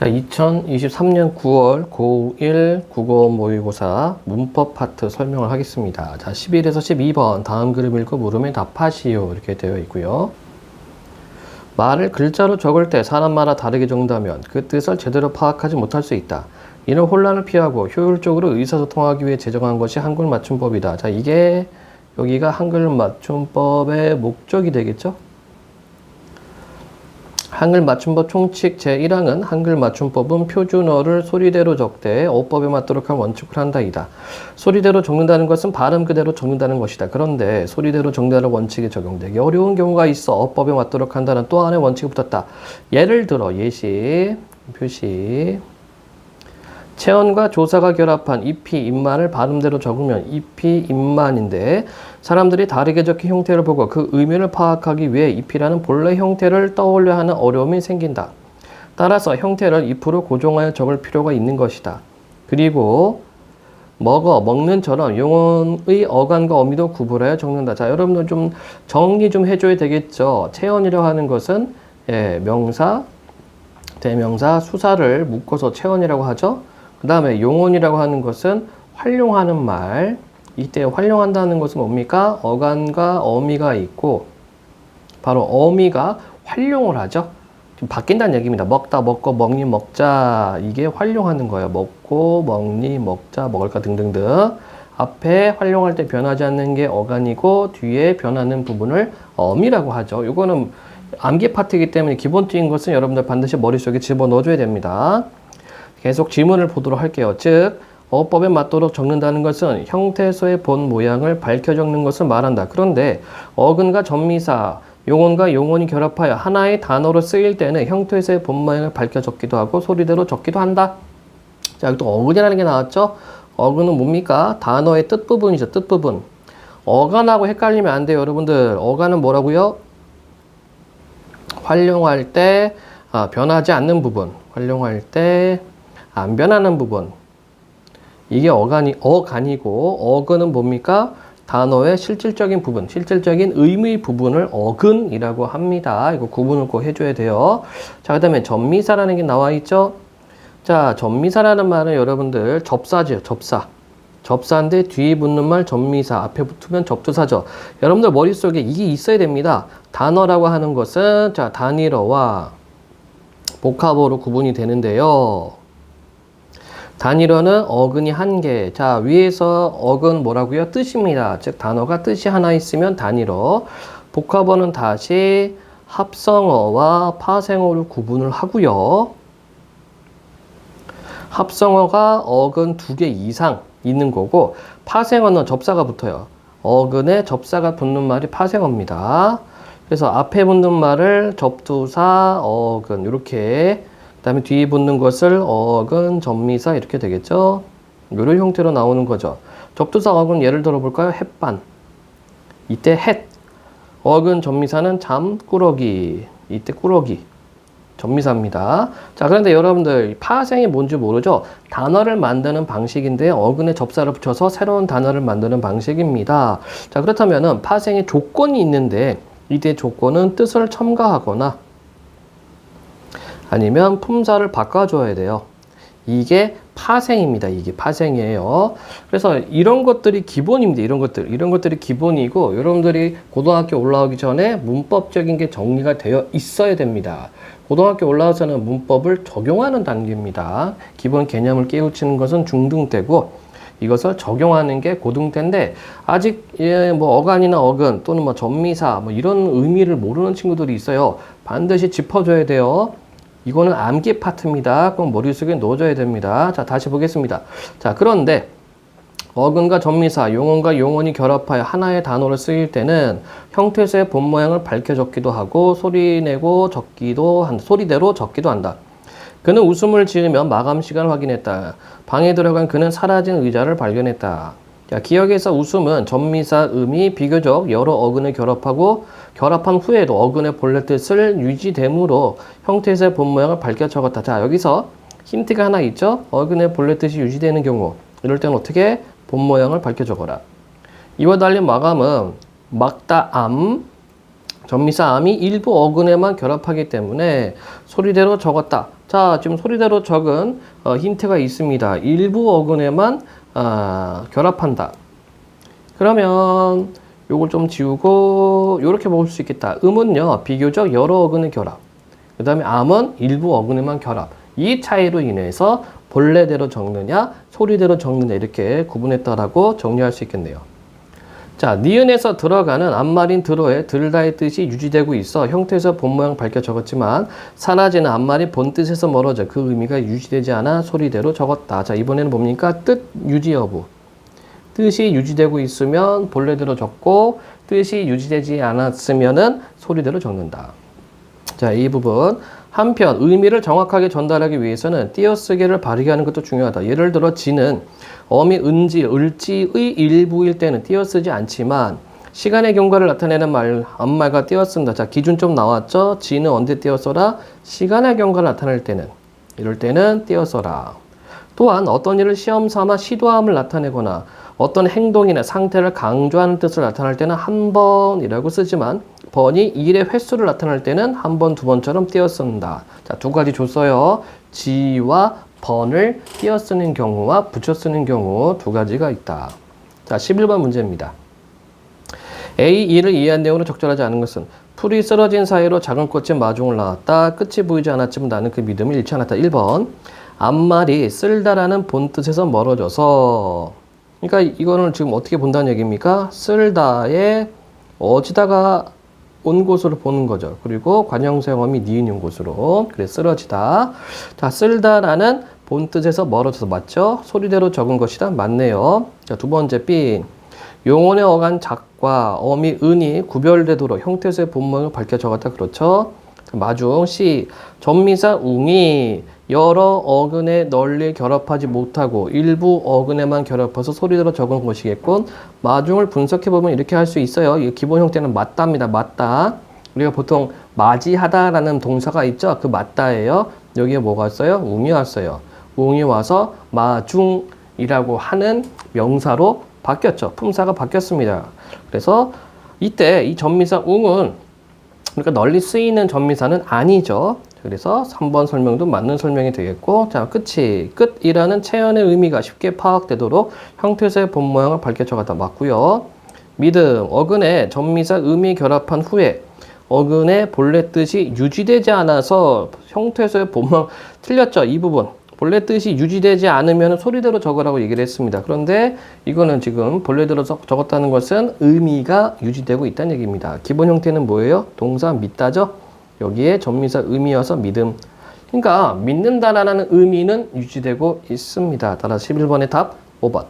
자, 2023년 9월 고1 국어 모의고사 문법 파트 설명을 하겠습니다. 자, 11에서 12번 다음 그림 읽고 물음에 답하시오 이렇게 되어 있고요. 말을 글자로 적을 때 사람마다 다르게 적는다면 그 뜻을 제대로 파악하지 못할 수 있다. 이는 혼란을 피하고 효율적으로 의사소통하기 위해 제정한 것이 한글 맞춤법이다. 자, 이게 여기가 한글 맞춤법의 목적이 되겠죠? 한글 맞춤법 총칙 제1항은 한글 맞춤법은 표준어를 소리대로 적되 어법에 맞도록 한 원칙을 한다이다. 소리대로 적는다는 것은 발음 그대로 적는다는 것이다. 그런데 소리대로 적는다는 원칙이 적용되기 어려운 경우가 있어 어법에 맞도록 한다는 또 하나의 원칙이 붙었다. 예를 들어 예시, 표시 체언과 조사가 결합한 입히 입만을 발음대로 적으면 입히 입만인데 사람들이 다르게 적힌 형태를 보고 그 의미를 파악하기 위해 입히라는 본래 형태를 떠올려 하는 어려움이 생긴다. 따라서 형태를 입으로 고정하여 적을 필요가 있는 것이다. 그리고 먹어, 먹는처럼 용언의 어간과 어미도 구분하여 적는다. 자, 여러분들 좀 정리 좀 해줘야 되겠죠. 체언이라고 하는 것은 예, 명사, 대명사, 수사를 묶어서 체언이라고 하죠. 그 다음에 용언이라고 하는 것은 활용하는 말. 이때 활용한다는 것은 뭡니까? 어간과 어미가 있고, 바로 어미가 활용을 하죠. 좀 바뀐다는 얘기입니다. 먹다, 먹고, 먹니, 먹자. 이게 활용하는 거예요. 먹고, 먹니, 먹자, 먹을까 등등등. 앞에 활용할 때 변하지 않는 게 어간이고, 뒤에 변하는 부분을 어미라고 하죠. 이거는 암기 파트이기 때문에 기본적인 것은 여러분들 반드시 머릿속에 집어넣어줘야 됩니다. 계속 지문을 보도록 할게요. 즉, 어법에 맞도록 적는다는 것은 형태소의 본 모양을 밝혀 적는 것을 말한다. 그런데 어근과 전미사, 용언과 용언이 결합하여 하나의 단어로 쓰일 때는 형태소의 본 모양을 밝혀 적기도 하고 소리대로 적기도 한다. 자, 여기 또 어근이라는 게 나왔죠? 어근은 뭡니까? 단어의 뜻 부분이죠. 뜻 부분. 어간하고 헷갈리면 안 돼요, 여러분들. 어간은 뭐라고요? 활용할 때 아, 변하지 않는 부분. 활용할 때 안 변하는 부분. 이게 어간이, 어간이고, 어근은 뭡니까? 단어의 실질적인 부분, 실질적인 의미 부분을 어근이라고 합니다. 이거 구분을 꼭 해줘야 돼요. 자, 그 다음에 전미사라는 게 나와 있죠? 자, 전미사라는 말은 여러분들 접사죠, 접사. 접사인데 뒤에 붙는 말 전미사, 앞에 붙으면 접두사죠. 여러분들 머릿속에 이게 있어야 됩니다. 단어라고 하는 것은, 자, 단일어와 복합어로 구분이 되는데요. 단일어는 어근이 한 개. 자, 위에서 어근 뭐라고요? 뜻입니다. 즉, 단어가 뜻이 하나 있으면 단일어. 복합어는 다시 합성어와 파생어로 구분을 하고요. 합성어가 어근 두 개 이상 있는 거고, 파생어는 접사가 붙어요. 어근에 접사가 붙는 말이 파생어입니다. 그래서 앞에 붙는 말을 접두사, 어근, 이렇게 그 다음에 뒤에 붙는 것을 어근, 전미사 이렇게 되겠죠. 이런 형태로 나오는 거죠. 접두사 어근 예를 들어 볼까요? 햇반. 이때 햇. 어근, 전미사는 잠, 꾸러기. 이때 꾸러기. 전미사입니다. 자, 그런데 여러분들 파생이 뭔지 모르죠? 단어를 만드는 방식인데 어근에 접사를 붙여서 새로운 단어를 만드는 방식입니다. 자, 그렇다면은 파생의 조건이 있는데 이때 조건은 뜻을 첨가하거나 아니면 품사를 바꿔줘야 돼요. 이게 파생입니다. 이게 파생이에요. 그래서 이런 것들이 기본입니다. 이런 것들. 이런 것들이 기본이고, 여러분들이 고등학교 올라오기 전에 문법적인 게 정리가 되어 있어야 됩니다. 고등학교 올라와서는 문법을 적용하는 단계입니다. 기본 개념을 깨우치는 것은 중등 때고, 이것을 적용하는 게 고등 때인데, 아직, 예, 뭐, 어간이나 어근, 또는 뭐, 전미사, 뭐, 이런 의미를 모르는 친구들이 있어요. 반드시 짚어줘야 돼요. 이거는 암기 파트입니다. 꼭 머릿속에 넣어줘야 됩니다. 자, 다시 보겠습니다. 자, 그런데 어근과 전미사, 용언과 용언이 결합하여 하나의 단어를 쓰일 때는 형태소의 본 모양을 밝혀 적기도 하고 소리 내고 적기도 한다. 소리대로 적기도 한다. 그는 웃음을 지으며 마감 시간을 확인했다. 방에 들어간 그는 사라진 의자를 발견했다. 자, 기억에서 웃음은 전미사 음이 비교적 여러 어근을 결합하고 결합한 후에도 어근의 본래 뜻을 유지됨으로 형태에서의 본 모양을 밝혀 적었다. 자, 여기서 힌트가 하나 있죠? 어근의 본래 뜻이 유지되는 경우. 이럴 때는 어떻게 본 모양을 밝혀 적어라. 이와 달리 마감은 막다 암, 전미사 암이 일부 어근에만 결합하기 때문에 소리대로 적었다. 자, 지금 소리대로 적은 어, 힌트가 있습니다. 일부 어근에만 아, 결합한다. 그러면 요걸 좀 지우고 요렇게 먹을 수 있겠다. 음은요, 비교적 여러 어근의 결합. 그 다음에 암은 일부 어근에만 결합. 이 차이로 인해서 본래대로 적느냐, 소리대로 적느냐 이렇게 구분했다라고 정리할 수 있겠네요. 자, 니은에서 들어가는 앞말인 들어에 들다의 뜻이 유지되고 있어 형태에서 본 모양 밝혀 적었지만 사라지는 앞말이 본 뜻에서 멀어져 그 의미가 유지되지 않아 소리대로 적었다. 자, 이번에는 뭡니까? 뜻 유지 여부. 뜻이 유지되고 있으면 본래대로 적고 뜻이 유지되지 않았으면은 소리대로 적는다. 자, 이 부분. 한편 의미를 정확하게 전달하기 위해서는 띄어쓰기를 바르게 하는 것도 중요하다. 예를 들어 지는 어미 은지, 을지의 일부일 때는 띄어쓰지 않지만 시간의 경과를 나타내는 말, 앞말과 띄어쓴다. 자, 기준 좀 나왔죠? 지는 언제 띄어써라? 시간의 경과를 나타낼 때는. 이럴 때는 띄어써라. 또한 어떤 일을 시험 삼아 시도함을 나타내거나 어떤 행동이나 상태를 강조하는 뜻을 나타낼 때는 한 번이라고 쓰지만 번이 일의 횟수를 나타낼 때는 한 번, 두 번처럼 띄어 쓴다. 자, 두 가지 줬어요. 지와 번을 띄어 쓰는 경우와 붙여 쓰는 경우 두 가지가 있다. 자, 11번 문제입니다. A, 2를 이해한 내용으로 적절하지 않은 것은 풀이 쓰러진 사이로 작은 꽃이 마중을 나왔다. 끝이 보이지 않았지만 나는 그 믿음을 잃지 않았다. 1번. 앞말이 쓸다라는 본 뜻에서 멀어져서 그러니까 이거는 지금 어떻게 본다는 얘기입니까? 쓸다에 어지다가 온 곳으로 보는 거죠. 그리고 관형사용어미 니은인 곳으로. 그래 쓰러지다. 자, 쓸다라는 본 뜻에서 멀어져서 맞죠? 소리대로 적은 것이다. 맞네요. 자, 두 번째 B. 용언의 어간 작과 어미 은이 구별되도록 형태에서의 본모양을 밝혀 적었다. 그렇죠? 마중 C. 전미사 웅이 여러 어근에 널리 결합하지 못하고 일부 어근에만 결합해서 소리대로 적은 것이겠군. 마중을 분석해보면 이렇게 할 수 있어요. 이 기본 형태는 맞다입니다. 맞다. 우리가 보통 맞이하다라는 동사가 있죠. 그 맞다예요. 여기에 뭐가 왔어요? 웅이 왔어요. 웅이 와서 마중이라고 하는 명사로 바뀌었죠. 품사가 바뀌었습니다. 그래서 이때 이 전미사 웅은 그러니까 널리 쓰이는 전미사는 아니죠. 그래서 3번 설명도 맞는 설명이 되겠고 자 끝이 끝이라는 체연의 의미가 쉽게 파악되도록 형태에서의 본 모양을 밝혀 적었다 맞고요. 믿음 어근에 전미사 의미 결합한 후에 어근의 본래 뜻이 유지되지 않아서 형태에서의 본 모양 틀렸죠 이 부분. 본래 뜻이 유지되지 않으면 소리대로 적으라고 얘기를 했습니다. 그런데 이거는 지금 본래대로 적- 적었다는 것은 의미가 유지되고 있다는 얘기입니다. 기본 형태는 뭐예요? 동사 믿다죠 여기에 전미사 의미여서 믿음. 그러니까 믿는다라는 의미는 유지되고 있습니다. 따라서 11번의 답 5번.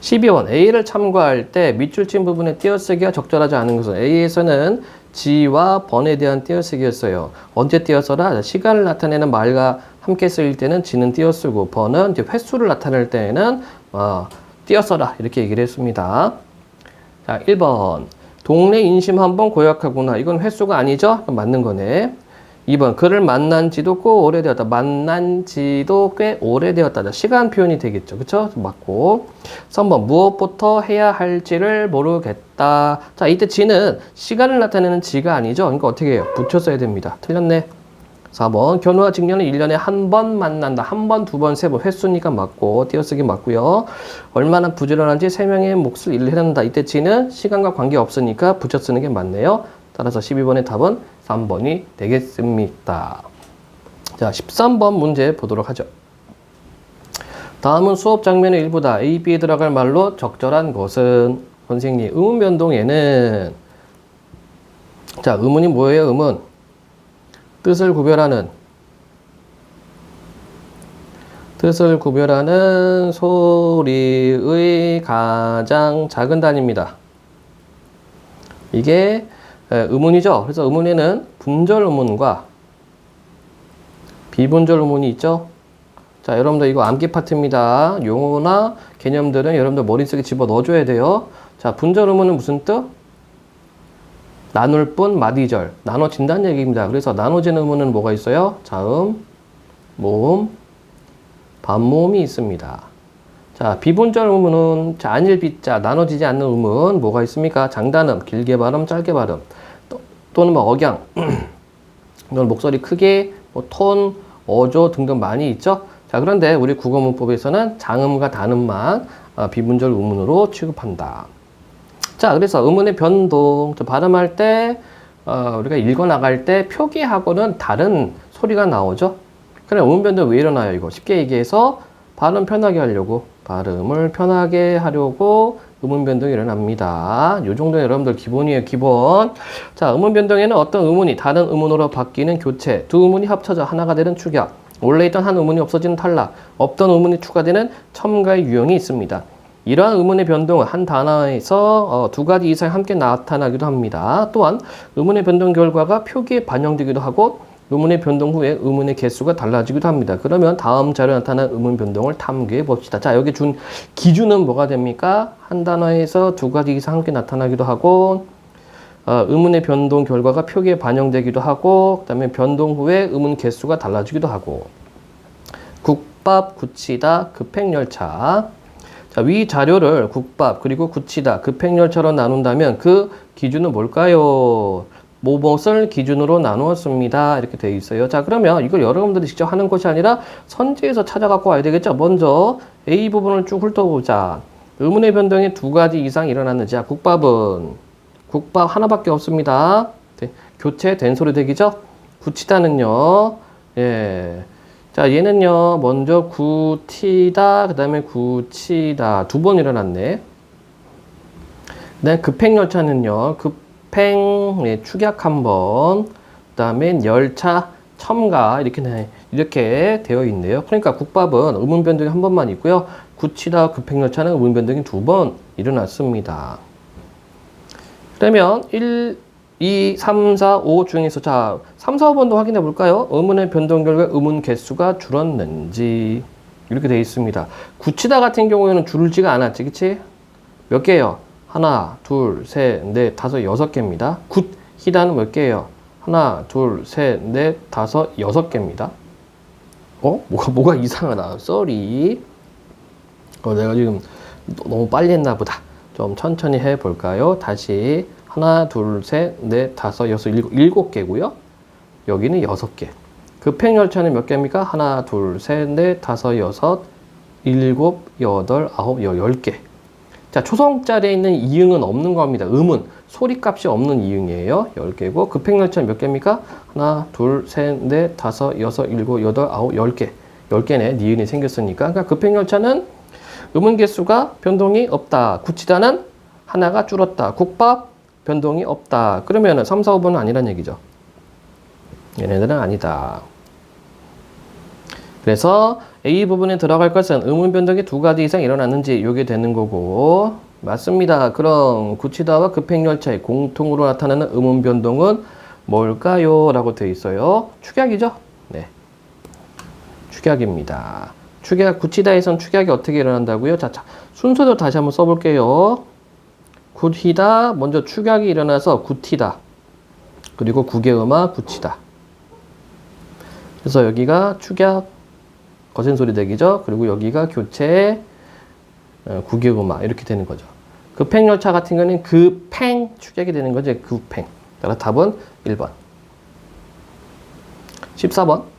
12번 A를 참고할 때 밑줄 친 부분에 띄어쓰기가 적절하지 않은 것은 A에서는 지와 번에 대한 띄어쓰기였어요. 언제 띄어서라? 시간을 나타내는 말과 함께 쓰일 때는 지는 띄어쓰고 번은 이제 횟수를 나타낼 때에는 어, 띄어서라 이렇게 얘기를 했습니다. 자, 1번. 동네 인심 한번 고약하구나. 이건 횟수가 아니죠? 맞는 거네. 2번. 그를 만난 지도 꽤 오래되었다. 만난 지도 꽤 오래되었다. 자, 시간 표현이 되겠죠. 그쵸? 맞고. 3번. 무엇부터 해야 할지를 모르겠다. 자, 이때 지는 시간을 나타내는 지가 아니죠? 그러니까 어떻게 해요? 붙여 써야 됩니다. 틀렸네. 4번 견우와 직녀는 1년에 한 번 만난다. 한 번, 두 번, 세 번 횟수니까 맞고 띄어쓰기 맞고요. 얼마나 부지런한지 세 명의 몫을 일을 해낸다. 이때 지는 시간과 관계 없으니까 붙여 쓰는 게 맞네요. 따라서 12번의 답은 3번이 되겠습니다. 자, 13번 문제 보도록 하죠. 다음은 수업 장면의 일부다. A, B에 들어갈 말로 적절한 것은 선생님 의문 변동에는 자, 의문이 뭐예요? 의문 뜻을 구별하는 뜻을 구별하는 소리의 가장 작은 단위입니다. 이게 에, 의문이죠. 그래서 의문에는 분절 의문과 비분절 의문이 있죠. 자, 여러분들 이거 암기 파트입니다. 용어나 개념들은 여러분들 머릿속에 집어 넣어줘야 돼요. 자, 분절 의문은 무슨 뜻? 나눌 뿐 마디절 나눠진다는 얘기입니다. 그래서 나눠진 의문은 뭐가 있어요? 자음, 모음, 반모음이 있습니다. 자 비분절 의문은 자 안일 비자 나눠지지 않는 의문 뭐가 있습니까? 장단음, 길게 발음, 짧게 발음 또, 또는 뭐 억양 오늘 목소리 크게 뭐 톤, 어조 등등 많이 있죠. 자, 그런데 우리 국어 문법에서는 장음과 단음만 아, 비문절 의문으로 취급한다. 자, 그래서 의문의 변동, 저 발음할 때 어, 우리가 읽어 나갈 때 표기하고는 다른 소리가 나오죠. 그래 의문 변동 왜 일어나요? 이거 쉽게 얘기해서 발음 편하게 하려고 발음을 편하게 하려고 의문 변동이 일어납니다. 요 정도는 여러분들 기본이에요, 기본. 자, 의문 변동에는 어떤 의문이 다른 의문으로 바뀌는 교체, 두 의문이 합쳐져 하나가 되는 축약, 원래 있던 한 의문이 없어지는 탈락, 없던 의문이 추가되는 첨가의 유형이 있습니다. 이러한 의문의 변동은 한 단어에서 어, 두 가지 이상 함께 나타나기도 합니다. 또한 의문의 변동 결과가 표기에 반영되기도 하고 의문의 변동 후에 의문의 개수가 달라지기도 합니다. 그러면 다음 자료에 나타난 의문 변동을 탐구해 봅시다. 자, 여기 준 기준은 뭐가 됩니까? 한 단어에서 두 가지 이상 함께 나타나기도 하고 어, 의문의 변동 결과가 표기에 반영되기도 하고 그다음에 변동 후에 의문 개수가 달라지기도 하고 국밥, 굳히다, 급행열차 자, 위 자료를 국밥 그리고 굳히다, 급행열차로 나눈다면 그 기준은 뭘까요? 뭐뭇을 기준으로 나누었습니다. 이렇게 되어 있어요. 자, 그러면 이걸 여러분들이 직접 하는 것이 아니라 선지에서 찾아갖고 와야 되겠죠. 먼저 A 부분을 쭉 훑어보자. 의문의 변동이 두 가지 이상 일어났는지. 자, 국밥은 국밥 하나밖에 없습니다. 네, 교체된 소리 되기죠? 굳히다는요. 예. 자, 얘는요. 먼저 굳히다, 그 다음에 굳히다. 두 번 일어났네. 네, 급행열차는요. 급행, 네, 축약 한 번. 그 다음에 열차 첨가. 이렇게, 네, 이렇게 되어 있네요. 그러니까 국밥은 의문 변동이 한 번만 있고요. 굳히다, 급행열차는 의문 변동이 두 번 일어났습니다. 그러면 1, 2, 3, 4, 5 중에서 자, 3, 4, 5번도 확인해 볼까요? 의문의 변동 결과 의문 개수가 줄었는지 이렇게 되어 있습니다. 굳히다 같은 경우에는 줄지가 않았지, 그치? 몇 개예요? 하나, 둘, 셋, 넷, 다섯, 여섯 개입니다. 굳히다는 몇 개예요? 하나, 둘, 셋, 넷, 다섯, 여섯 개입니다. 어? 뭐가, 뭐가 이상하다. 쏘리. 어, 내가 지금 너무 빨리 했나 보다. 좀 천천히 해 볼까요? 다시 하나, 둘, 셋, 넷, 다섯, 여섯, 일곱, 일곱 개고요. 여기는 여섯 개. 급행열차는 몇 개입니까? 하나, 둘, 셋, 넷, 다섯, 여섯, 일곱, 여덟, 아홉, 열, 열 개. 자, 초성 자리에 있는 이응은 없는 겁니다. 음은 소리 값이 없는 이응이에요. 열 개고 급행열차는 몇 개입니까? 하나, 둘, 셋, 넷, 다섯, 여섯, 일곱, 여덟, 아홉, 열 개. 열 개네. 니은이 생겼으니까. 그러니까 급행열차는 음은 개수가 변동이 없다. 굳히다는 하나가 줄었다. 국밥 변동이 없다. 그러면은 3, 4, 5번은 아니란 얘기죠. 얘네들은 아니다. 그래서 A 부분에 들어갈 것은 의문 변동이 두 가지 이상 일어났는지 요게 되는 거고 맞습니다. 그럼 굳히다와 급행열차의 공통으로 나타나는 의문 변동은 뭘까요? 라고 되어 있어요. 축약이죠? 네. 축약입니다. 축약, 굳히다에선 축약이 어떻게 일어난다고요? 자, 자 순서대로 다시 한번 써볼게요. 굳히다, 먼저 축약이 일어나서 굳히다. 그리고 구개음화 굳히다. 그래서 여기가 축약, 거센 소리 대기죠. 그리고 여기가 교체, 어, 구개음화 이렇게 되는 거죠. 급행열차 같은 경우는 급행 축약이 되는 거죠. 급행. 따라 답은 1번. 14번.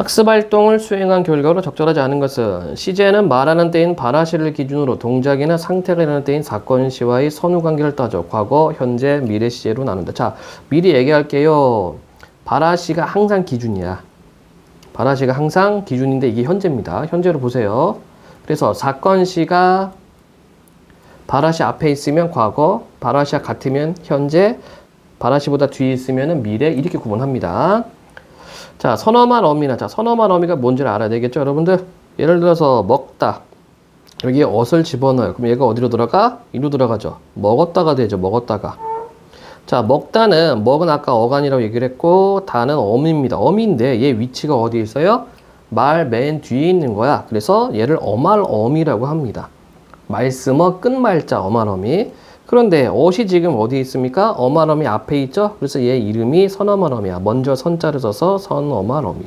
학습 활동을 수행한 결과로 적절하지 않은 것은 시제는 말하는 때인 바라시를 기준으로 동작이나 상태가 일어날 때인 사건 시와의 선후 관계를 따져 과거, 현재, 미래 시제로 나눈다. 자, 미리 얘기할게요. 바라시가 항상 기준이야. 바라시가 항상 기준인데 이게 현재입니다. 현재로 보세요. 그래서 사건 시가 바라시 앞에 있으면 과거, 바라시와 같으면 현재, 바라시보다 뒤에 있으면 미래 이렇게 구분합니다. 자, 선어만 어미나 자, 선어만 어미가 뭔지를 알아야 되겠죠, 여러분들? 예를 들어서 먹다. 여기에 엇을 집어넣어요. 그럼 얘가 어디로 들어가? 이로 들어가죠. 먹었다가 되죠. 먹었다가. 자, 먹다는 먹은 아까 어간이라고 얘기를 했고 다는 어미입니다. 어미인데 얘 위치가 어디에 있어요? 말 맨 뒤에 있는 거야. 그래서 얘를 어말 어미라고 합니다. 말씀어 끝말자 어말 어미. 그런데 어시 지금 어디에 있습니까? 어말어미 앞에 있죠? 그래서 얘 이름이 선어말어미야. 먼저 선자를 써서 선어말어미.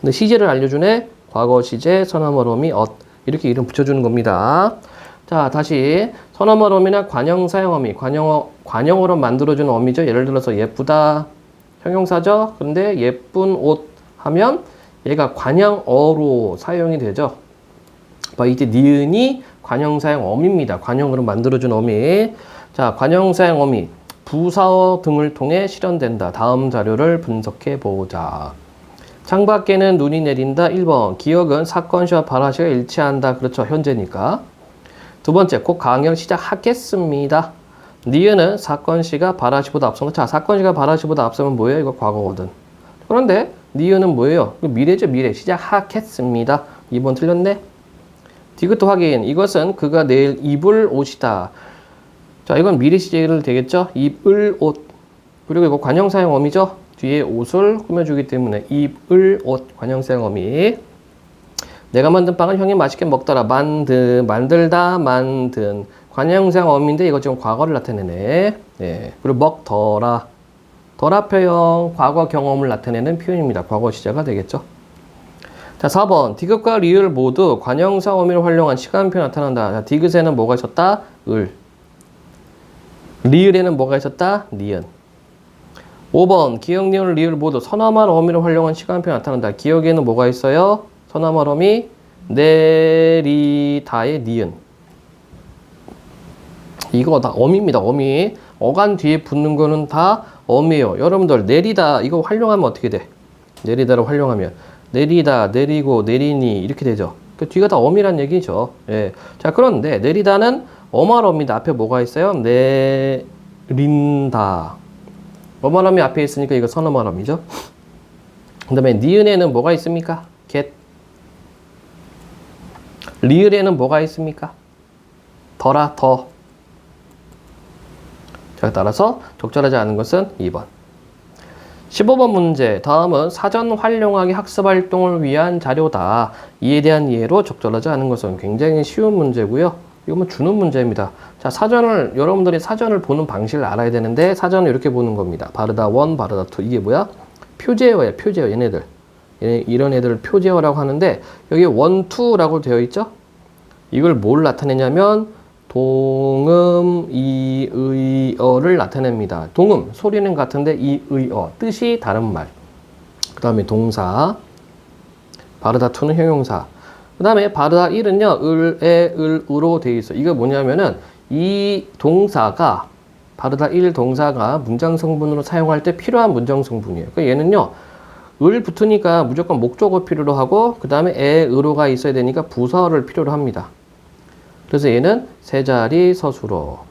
근데 시제를 알려주네. 과거 시제, 선어말어미, 엇. 이렇게 이름 붙여주는 겁니다. 자, 다시 선어말 어미나 관형 사용 어미, 관형어, 관형어로 만들어주는 어미죠. 예를 들어서 예쁘다, 형용사죠. 그런데 예쁜 옷 하면 얘가 관형어로 사용이 되죠. 봐, 이때 니은이 관형사형 어미입니다. 관형으로 만들어준 어미. 자, 관형사형 어미. 부사어 등을 통해 실현된다. 다음 자료를 분석해 보자. 창밖에는 눈이 내린다. 1번. 기억은 사건 시와 발화시가 일치한다. 그렇죠. 현재니까. 두 번째. 곧 강연 시작하겠습니다. 니은은 사건 시가 발화시보다 앞서는 자, 사건 시가 발화시보다 앞서면 뭐예요? 이거 과거거든. 그런데 니은은 뭐예요? 미래죠, 미래. 시작하겠습니다. 2번 틀렸네. 디귿도 확인. 이것은 그가 내일 입을 옷이다. 자, 이건 미래 시제를 되겠죠? 입을 옷. 그리고 이거 관형사형 어미죠? 뒤에 옷을 꾸며주기 때문에 입을 옷 관형사형 어미. 내가 만든 빵은 형이 맛있게 먹더라. 만든, 만들다, 만든. 관형사형 어미인데 이거 지금 과거를 나타내네. 네. 그리고 먹더라. 더라 표현, 과거 경험을 나타내는 표현입니다. 과거 시제가 되겠죠? 자, 4번. 디귿과 리을 모두 관형사 어미를 활용한 시간표 나타난다. 자, 디귿에는 뭐가 있었다? 을. 리을에는 뭐가 있었다? 니은. 5번. 기억, 니은, 리을 모두 선화말 어미를 활용한 시간표 나타난다. 기억에는 뭐가 있어요? 선화말 어미, 내리다의 니은. 이거 다 어미입니다. 어미. 어간 뒤에 붙는 거는 다 어미예요. 여러분들 내리다 이거 활용하면 어떻게 돼? 내리다를 활용하면 내리다, 내리고, 내리니 이렇게 되죠. 그 뒤가 다 어미란 얘기죠. 예. 자 그런데 내리다는 어말어입니다. 앞에 뭐가 있어요? 내린다. 어말어미 앞에 있으니까 이거 선어말어미죠. 그 다음에 니은에는 뭐가 있습니까? get. 리을에는 뭐가 있습니까? 더라 더. 자, 따라서 적절하지 않은 것은 2번. 15번 문제. 다음은 사전 활용하기 학습 활동을 위한 자료다. 이에 대한 이해로 적절하지 않은 것은 굉장히 쉬운 문제고요. 이건 주는 문제입니다. 자, 사전을 여러분들이 사전을 보는 방식을 알아야 되는데 사전을 이렇게 보는 겁니다. 바르다 1, 바르다 2. 이게 뭐야? 표제어야, 표제어. 얘네들. 얘네, 이런 애들을 표제어라고 하는데 여기 1, 2라고 되어 있죠? 이걸 뭘 나타내냐면 동음 이의어를 나타냅니다. 동음 소리는 같은데 이의어 뜻이 다른 말. 그 다음에 동사 바르다 투는 형용사. 그 다음에 바르다 일은요 을에 을으로 되어 있어. 이거 뭐냐면은 이 동사가 바르다 일 동사가 문장 성분으로 사용할 때 필요한 문장 성분이에요. 그 얘는요 을 붙으니까 무조건 목적어 필요로 하고 그 다음에 에 의로가 있어야 되니까 부사를 필요로 합니다. 그래서 얘는 세 자리 서술어.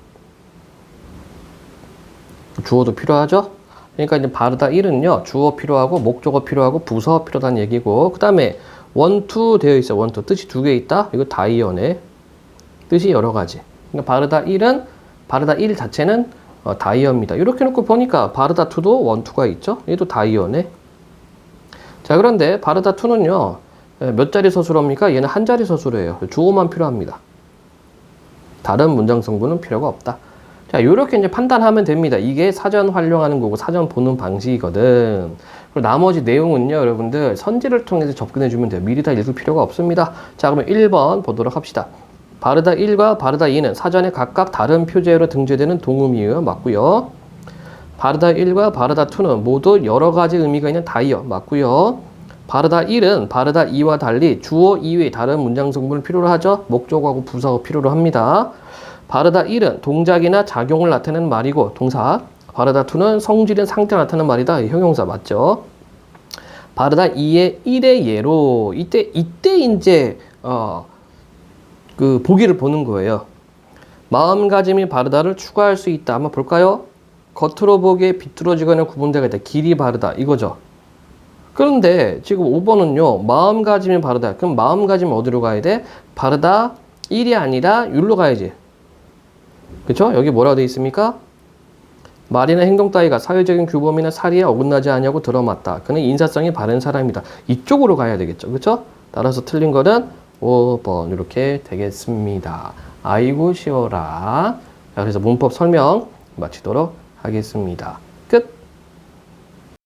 주어도 필요하죠? 그러니까 이제 바르다 1은요, 주어 필요하고, 목적어 필요하고, 부서 필요하다는 얘기고, 그 다음에 원투 되어 있어. 원투. 뜻이 두 개 있다? 이거 다이어네. 뜻이 여러 가지. 그러니까 바르다 1은, 바르다 1 자체는 어, 다이어입니다. 이렇게 놓고 보니까 바르다 2도 원투가 있죠? 얘도 다이어네. 자, 그런데 바르다 2는요, 몇 자리 서술어입니까? 얘는 한 자리 서술어예요. 주어만 필요합니다. 다른 문장 성분은 필요가 없다. 자, 요렇게 이제 판단하면 됩니다. 이게 사전 활용하는 거고 사전 보는 방식이거든. 그리고 나머지 내용은요, 여러분들 선지를 통해서 접근해 주면 돼요. 미리 다 읽을 필요가 없습니다. 자, 그러면 1번 보도록 합시다. 바르다 1과 바르다 2는 사전에 각각 다른 표제로 등재되는 동음이에요. 맞고요. 바르다 1과 바르다 2는 모두 여러 가지 의미가 있는 다이어. 맞고요. 바르다 1은 바르다 2와 달리 주어 이외의 다른 문장 성분을 필요로 하죠. 목적어하고 부사어 필요로 합니다. 바르다 1은 동작이나 작용을 나타내는 말이고 동사. 바르다 2는 성질인 상태를 나타내는 말이다. 형용사 맞죠? 바르다 2의 1의 예로 이때 이때 이제 어, 그 보기를 보는 거예요. 마음가짐이 바르다를 추가할 수 있다. 한번 볼까요? 겉으로 보기에 비뚤어지거나 구분되가 있다. 길이 바르다. 이거죠. 그런데 지금 5번은요, 마음가짐이 바르다. 그럼 마음가짐 어디로 가야 돼? 바르다 1이 아니라 율로 가야지. 그쵸? 여기 뭐라고 돼 있습니까? 말이나 행동 따위가 사회적인 규범이나 사리에 어긋나지 않냐고 들어맞다. 그는 인사성이 바른 사람이다. 이쪽으로 가야 되겠죠. 그쵸? 따라서 틀린 거는 5번 이렇게 되겠습니다. 아이고 쉬워라. 자, 그래서 문법 설명 마치도록 하겠습니다.